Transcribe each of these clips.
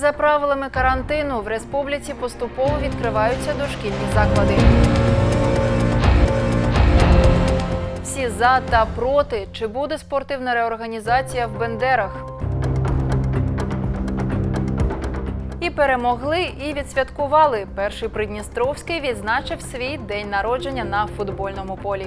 За правилами карантину в республіці поступово відкриваються дошкільні заклади. Всі за та проти. Чи буде спортивна реорганізація в Бендерах? І перемогли, і відсвяткували. Перший Придністровський відзначив свій день народження на футбольному полі.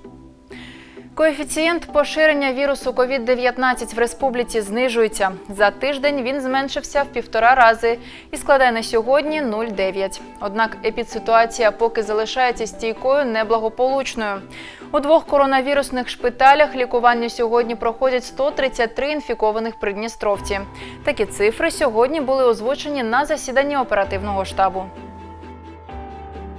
Коефіцієнт поширення вірусу COVID-19 в республіці знижується. За тиждень він зменшився в півтора рази і складає на сьогодні 0,9. Однак епідситуація поки залишається стійкою неблагополучною. У двох коронавірусних шпиталях лікування сьогодні проходять 133 інфікованих придністровці. Такі цифри сьогодні були озвучені на засіданні оперативного штабу.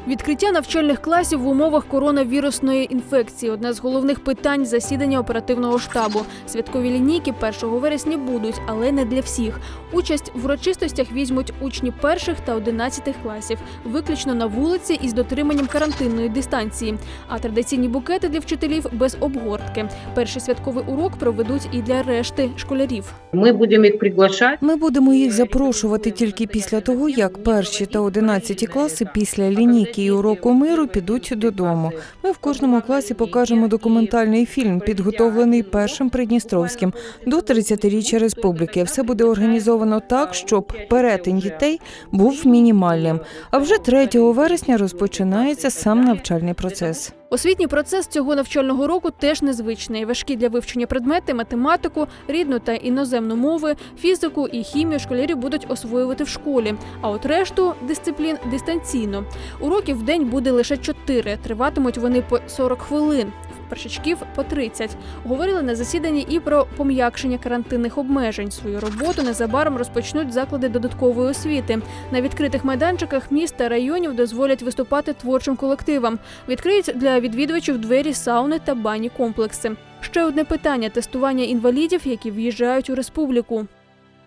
Відкриття навчальних класів в умовах коронавірусної інфекції одне з головних питань засідання оперативного штабу. Святкові лінійки 1 вересня будуть, але не для всіх. Участь в урочистостях візьмуть учні перших та одинадцятих класів, виключно на вулиці із дотриманням карантинної дистанції. А традиційні букети для вчителів без обгортки. Перший святковий урок проведуть і для решти школярів. Ми будемо їх приглашати. Ми будемо їх запрошувати тільки після того, як перші та одинадцяті класи після лінійки і уроку миру підуть додому. Ми в кожному класі покажемо документальний фільм, підготовлений першим Придністровським до 30-річчя республіки. Все буде організовано так, щоб перетин дітей був мінімальним. А вже 3 вересня розпочинається сам навчальний процес. Освітній процес цього навчального року теж незвичний. Важкі для вивчення предмети, математику, рідну та іноземну мови, фізику і хімію школярі будуть освоювати в школі. А от решту дисциплін дистанційно. Уроків в день буде лише чотири. Триватимуть вони по 40 хвилин. Першачків по 30. Говорили на засіданні і про пом'якшення карантинних обмежень. Свою роботу незабаром розпочнуть заклади додаткової освіти. На відкритих майданчиках міст та районів дозволять виступати творчим колективам. Відкриють для відвідувачів двері сауни та бані комплекси. Ще одне питання тестування інвалідів, які в'їжджають у республіку.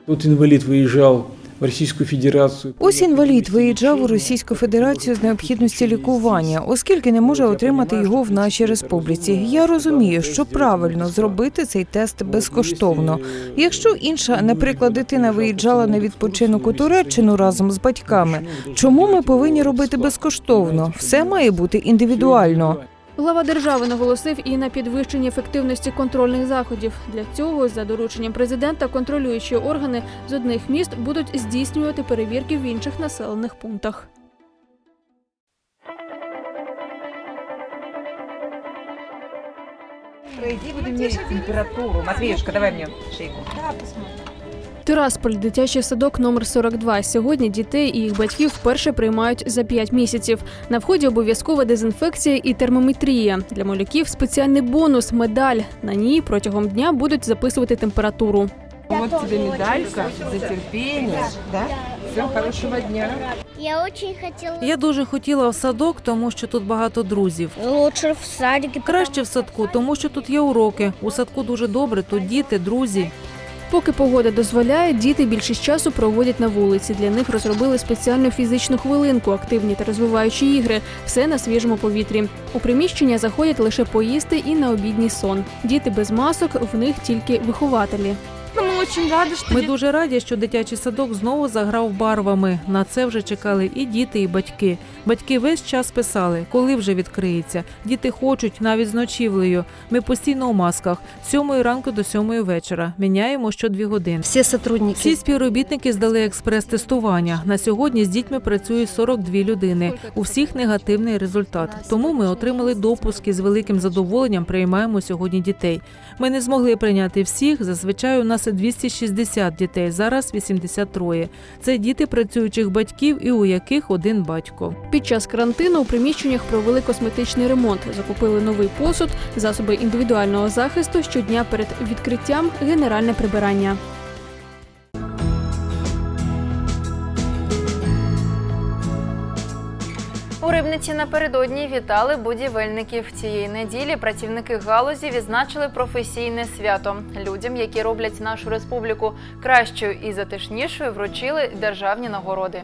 Тут інвалід виїжджав в Російську Федерацію. Ось інвалід виїжджав у Російську Федерацію з необхідності лікування, оскільки не може отримати його в нашій республіці. Я розумію, що правильно зробити цей тест безкоштовно. Якщо інша, наприклад, дитина виїжджала на відпочинок у Туреччину разом з батьками, чому ми повинні робити безкоштовно? Все має бути індивідуально. Глава держави наголосив і на підвищенні ефективності контрольних заходів. Для цього, за дорученням президента, контролюючі органи з одних міст будуть здійснювати перевірки в інших населених пунктах. Иди будем мерить температуру. Матвеюшка, давай мне шейку. Тирасполь, дитячий садок номер 42. Сьогодні дітей і їх батьків вперше приймають за 5 місяців. На вході обов'язкова дезінфекція і термометрія. Для малюків спеціальний бонус медаль. На ній протягом дня будуть записувати температуру. Вот тебе медалька за терпение. Да? Всем хорошего дня. Я очень хотела Я дуже хотіла в садок, тому що тут багато друзів. лучше в садике. Краще в садку, тому що тут є уроки. У садку дуже добре, тут діти, друзі. Поки погода дозволяє, діти більшість часу проводять на вулиці. Для них розробили спеціальну фізичну хвилинку, активні та розвиваючі ігри. Все на свіжому повітрі. У приміщення заходять лише поїсти і на обідній сон. Діти без масок, в них тільки вихователі. Ми дуже раді, що дитячий садок знову заграв барвами. На це вже чекали і діти, і батьки. Батьки весь час писали, коли вже відкриється. Діти хочуть навіть з ночівлею. Ми постійно у масках з сьомої ранку до сьомої вечора. Міняємо що дві години. Все сотрудники. Всі співробітники здали експрес-тестування. На сьогодні з дітьми працює 42 людини. У всіх негативний результат. Тому ми отримали допуск і з великим задоволенням приймаємо сьогодні дітей. Ми не змогли прийняти всіх. Зазвичай у нас 260 дітей, зараз 83. Це діти працюючих батьків і у яких один батько. Під час карантину у приміщеннях провели косметичний ремонт, закупили новий посуд, засоби індивідуального захисту. Щодня перед відкриттям генеральне прибирання. Рибниці напередодні вітали будівельників. Цієї неділі працівники галузі відзначили професійне свято. Людям, які роблять нашу республіку кращою і затишнішою, вручили державні нагороди.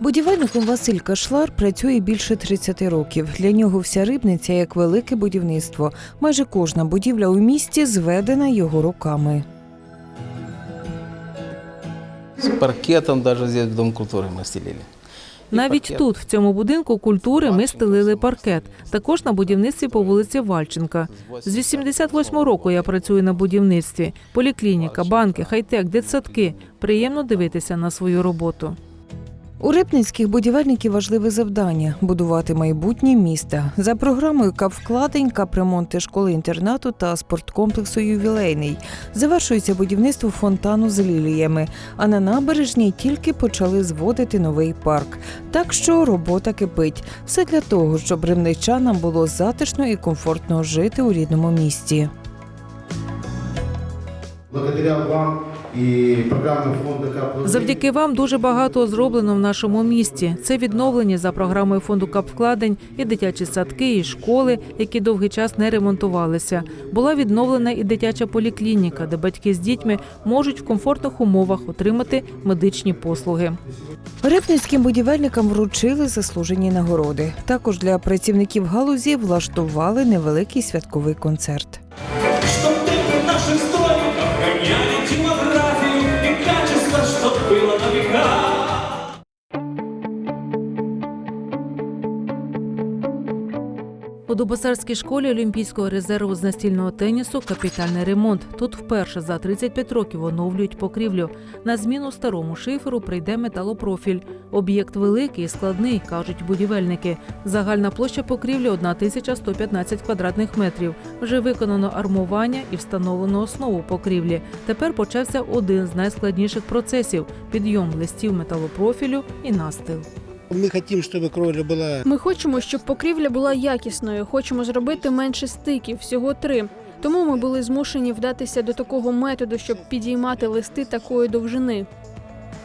Будівельником Василь Кашлар працює більше 30 років. Для нього вся рибниця як велике будівництво. Майже кожна будівля у місті зведена його руками. С паркетом даже здесь в Дом культуры мы стелили. Навіть тут, в цьому будинку культури, ми стелили паркет. Також на будівництві по вулиці Вальченка. З 88 року я працюю на будівництві. Поліклініка, банки, хай-тек, дитсадки. Приємно дивитися на свою роботу. У рибницьких будівельників важливе завдання будувати майбутнє міста. За програмою капвкладень, капремонти школи-інтернату та спорткомплексу Ювілейний. Завершується будівництво фонтану з ліліями. А на набережній тільки почали зводити новий парк. Так що робота кипить. Все для того, щоб римничанам було затишно і комфортно жити у рідному місті. Благодаря вам і програмі фонду КАП Завдяки вам дуже багато зроблено в нашому місті. Це відновлені за програмою фонду капвкладень і дитячі садки, і школи, які довгий час не ремонтувалися. Була відновлена і дитяча поліклініка, де батьки з дітьми можуть в комфортних умовах отримати медичні послуги. Рибницьким будівельникам вручили заслужені нагороди. Також для працівників галузі влаштували невеликий святковий концерт. У Дубосарській школі Олімпійського резерву з настільного тенісу капітальний ремонт. Тут вперше за 35 років оновлюють покрівлю. На зміну старому шиферу прийде металопрофіль. Об'єкт великий і складний, кажуть будівельники. Загальна площа покрівлі 1115 квадратних метрів. Вже виконано армування і встановлено основу покрівлі. Тепер почався один з найскладніших процесів підйом листів металопрофілю і настил. Мы хотим, чтобы кровля была Ми хочемо, щоб покрівля була якісною. Хочемо зробити менше стиків, всього три. Тому ми були змушені вдатися до такого методу, щоб підіймати листи такої довжини.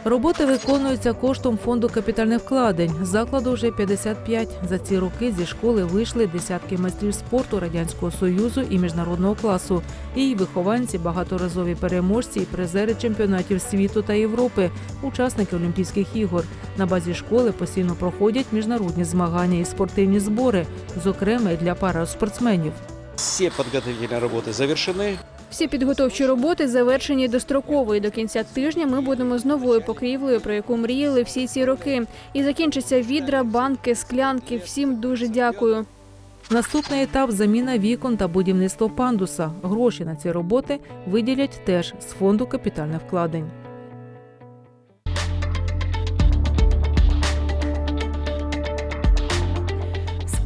Роботи виконуються коштом фонду капітальних вкладень. Закладу вже 55. За ці роки зі школи вийшли десятки майстрів спорту радянського союзу і міжнародного класу. І її вихованці, багаторазові переможці і призери чемпіонатів світу та Європи, учасники Олімпійських ігор. На базі школи постійно проходять міжнародні змагання і спортивні збори, зокрема і для параспортсменів. все подготовительные работы завершены. Всі підготовчі роботи завершені достроково. І до кінця тижня ми будемо з новою покрівлею, про яку мріяли всі ці роки. І закінчаться відра, банки, склянки. Всім дуже дякую. Наступний етап заміна вікон та будівництво пандуса. Гроші на ці роботи виділять теж з фонду капітальних вкладень.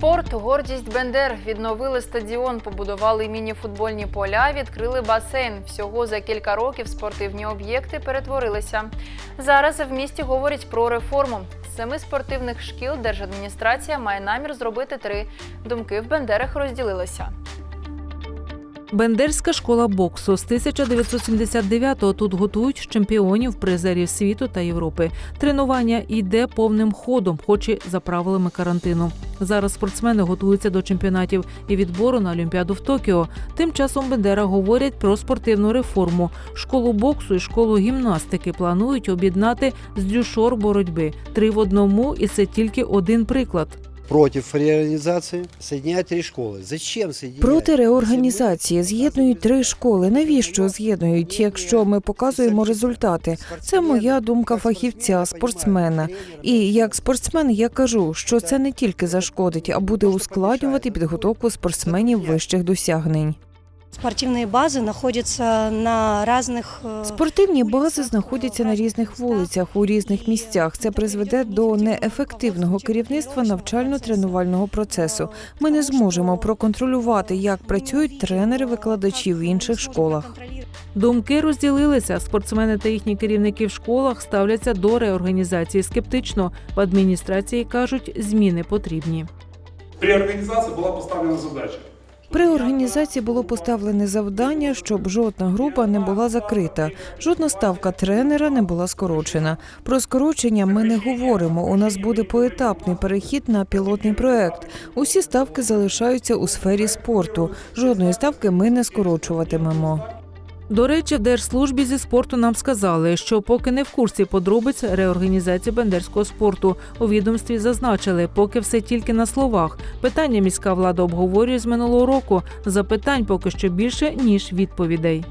Спорт гордість Бендер. Відновили стадіон, побудували міні-футбольні поля, відкрили басейн. Всього за кілька років спортивні об'єкти перетворилися. Зараз в місті говорять про реформу. З семи спортивних шкіл держадміністрація має намір зробити три. Думки в Бендерах розділилися. Бендерська школа боксу з 1979-го тут готують чемпіонів призерів світу та Європи. Тренування йде повним ходом, хоч і за правилами карантину. Зараз спортсмени готуються до чемпіонатів і відбору на Олімпіаду в Токіо. Тим часом Бендера говорять про спортивну реформу. Школу боксу і школу гімнастики планують об'єднати з дюшор боротьби. Три в одному, і це тільки один приклад. Против реорганізації соединять три школи. Зачем соединять? Проти реорганізації з'єднують три школи. Навіщо з'єднують, якщо ми показуємо результати? Це моя думка фахівця, спортсмена. І як спортсмен я кажу, що це не тільки зашкодить, а буде ускладнювати підготовку спортсменів вищих досягнень. Спортивные базы находятся на разных... э, Спортивні бази знаходяться на різних вулицях у різних місцях. Це призведе до неефективного керівництва навчально-тренувального процесу. Ми не зможемо проконтролювати, як працюють тренери викладачі в інших школах. Думки розділилися. Спортсмени та їхні керівники в школах ставляться до реорганізації скептично. В адміністрації кажуть, зміни потрібні. При организации была поставлена задача При організації було поставлене завдання, щоб жодна група не була закрита, жодна ставка тренера не була скорочена. Про скорочення ми не говоримо. У нас буде поетапний перехід на пілотний проект. Усі ставки залишаються у сфері спорту. Жодної ставки ми не скорочуватимемо. До речі, в Держслужбі зі спорту нам сказали, що поки не в курсі подробиць реорганізації бендерського спорту. У відомстві зазначили, поки все тільки на словах. Питання міська влада обговорює з минулого року. Запитань поки що більше ніж відповідей.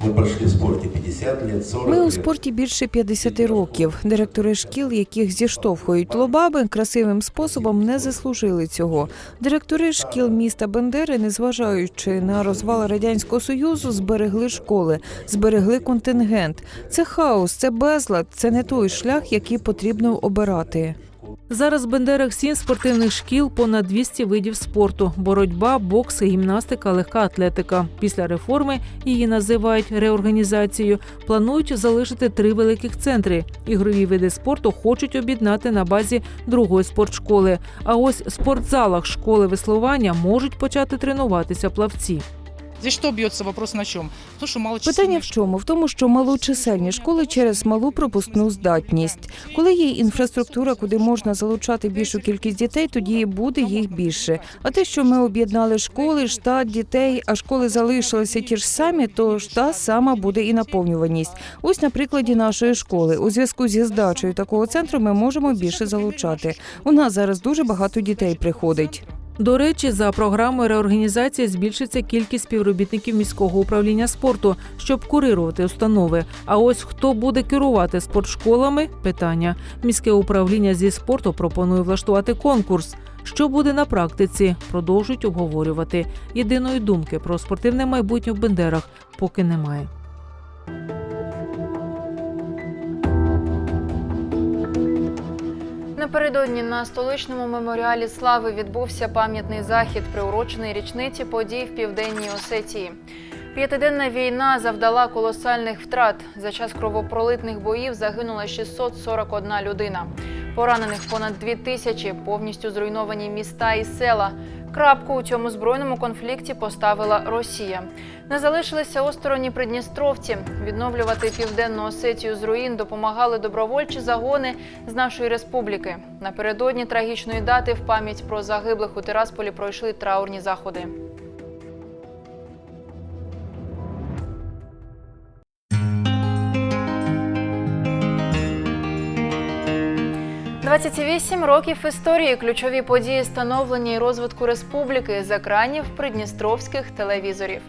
Мы прошли в спорте 50 лет, 40 Ми у спорті більше 50 років. Директори шкіл, яких зіштовхують лобаби, красивим способом не заслужили цього. Директори шкіл міста Бендери, незважаючи на розвал радянського союзу, зберегли школи, зберегли контингент. Це хаос, це безлад, це не той шлях, який потрібно обирати. Зараз в Бендерах сім спортивних шкіл, понад 200 видів спорту: боротьба, бокс, гімнастика, легка атлетика. Після реформи її називають реорганізацією. Планують залишити три великих центри. Ігрові види спорту хочуть об'єднати на базі другої спортшколи. А ось в спортзалах школи веслування можуть почати тренуватися плавці. Здесь что бьется вопрос на чем? То, что мало Питання в чому? В тому, що малочисельні школи через малу пропускну здатність. Коли є інфраструктура, куди можна залучати більшу кількість дітей, тоді буде їх більше. А те, що ми об'єднали школи, штат дітей, а школи залишилися ті ж самі, то ж та сама буде і наповнюваність. Ось на прикладі нашої школи. У зв'язку зі здачею такого центру ми можемо більше залучати. У нас зараз дуже багато дітей приходить. До речі, за програмою реорганізації збільшиться кількість співробітників міського управління спорту, щоб курирувати установи. А ось хто буде керувати спортшколами питання. Міське управління зі спорту пропонує влаштувати конкурс. Що буде на практиці, продовжують обговорювати. Єдиної думки про спортивне майбутнє в Бендерах поки немає. Напередодні на столичному меморіалі слави відбувся пам'ятний захід, приурочений річниці подій в південній Осетії. П'ятиденна війна завдала колосальних втрат. За час кровопролитних боїв загинула 641 людина. Поранених понад дві тисячі, повністю зруйновані міста і села. Крапку у цьому збройному конфлікті поставила Росія. Не залишилися осторонні придністровці. Відновлювати південну Осетію з руїн допомагали добровольчі загони з нашої республіки. Напередодні трагічної дати в пам'ять про загиблих у Тирасполі пройшли траурні заходи. – 28 років історії, ключові події становлення і розвитку республіки з екранів придністровських телевізорів.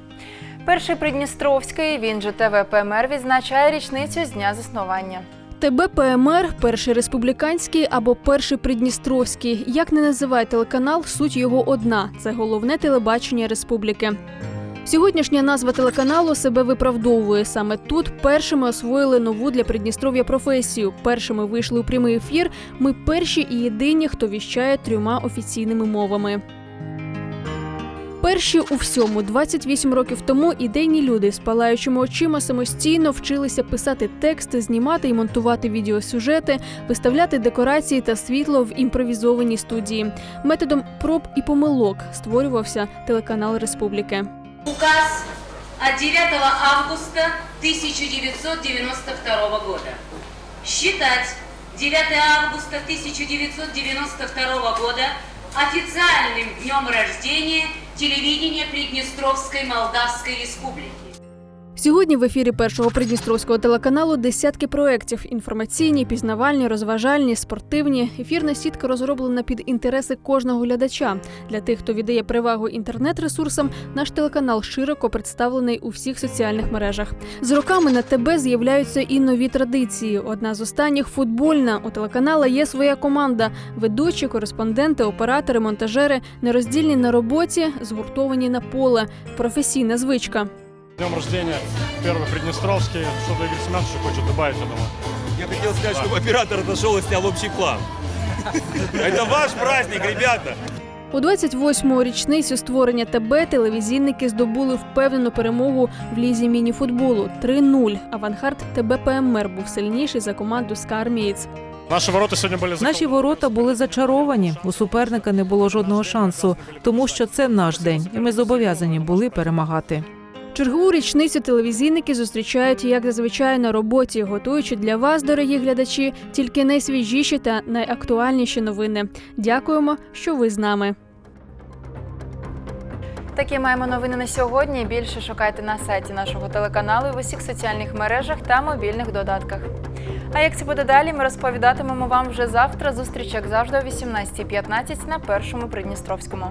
Перший Придністровський, він же ТВПМР, відзначає річницю з дня заснування. ТБ ПМР, перший республіканський або перший придністровський. Як не називає телеканал, суть його одна це головне телебачення республіки. Сьогоднішня назва телеканалу себе виправдовує. Саме тут першими освоїли нову для Придністров'я професію. Першими вийшли у прямий ефір. Ми перші і єдині, хто віщає трьома офіційними мовами. Перші у всьому 28 років тому ідейні люди з палаючими очима самостійно вчилися писати тексти, знімати і монтувати відеосюжети, виставляти декорації та світло в імпровізованій студії. Методом проб і помилок створювався телеканал Республіки. Указ от 9 августа 1992 года. Считать 9 августа 1992 года официальным днем рождения телевидения Приднестровской Молдавской Республики. Сьогодні в ефірі першого придністровського телеканалу десятки проєктів: інформаційні, пізнавальні, розважальні, спортивні. Ефірна сітка розроблена під інтереси кожного глядача. Для тих, хто віддає перевагу інтернет-ресурсам, наш телеканал широко представлений у всіх соціальних мережах. З роками на ТБ з'являються і нові традиції. Одна з останніх футбольна. У телеканала є своя команда: ведучі, кореспонденти, оператори, монтажери, нероздільні на роботі, згуртовані на поле. Професійна звичка. Днем рождения, первый Приднестровский. Что-то Игорь Семенович еще хочет добавить, я думаю. Я хотел сказать, чтобы оператор отошел и снял общий план. Это ваш праздник, ребята! У 28-му річницю створення ТБ телевізійники здобули впевнену перемогу в лізі міні-футболу 3-0. Авангард ТБ ПМР був сильніший за команду Скармієць. Наши ворота сегодня были Наші ворота були зачаровані. У суперника не було жодного шансу, тому що це наш день, і ми зобов'язані були перемагати. Чергову річницю телевізійники зустрічають як зазвичай на роботі, готуючи для вас, дорогі глядачі, тільки найсвіжіші та найактуальніші новини. Дякуємо, що ви з нами. Такі маємо новини на сьогодні. Більше шукайте на сайті нашого телеканалу в усіх соціальних мережах та мобільних додатках. А як це буде далі, ми розповідатимемо вам вже завтра. Зустріч, як завжди, о 18.15 на першому Придністровському.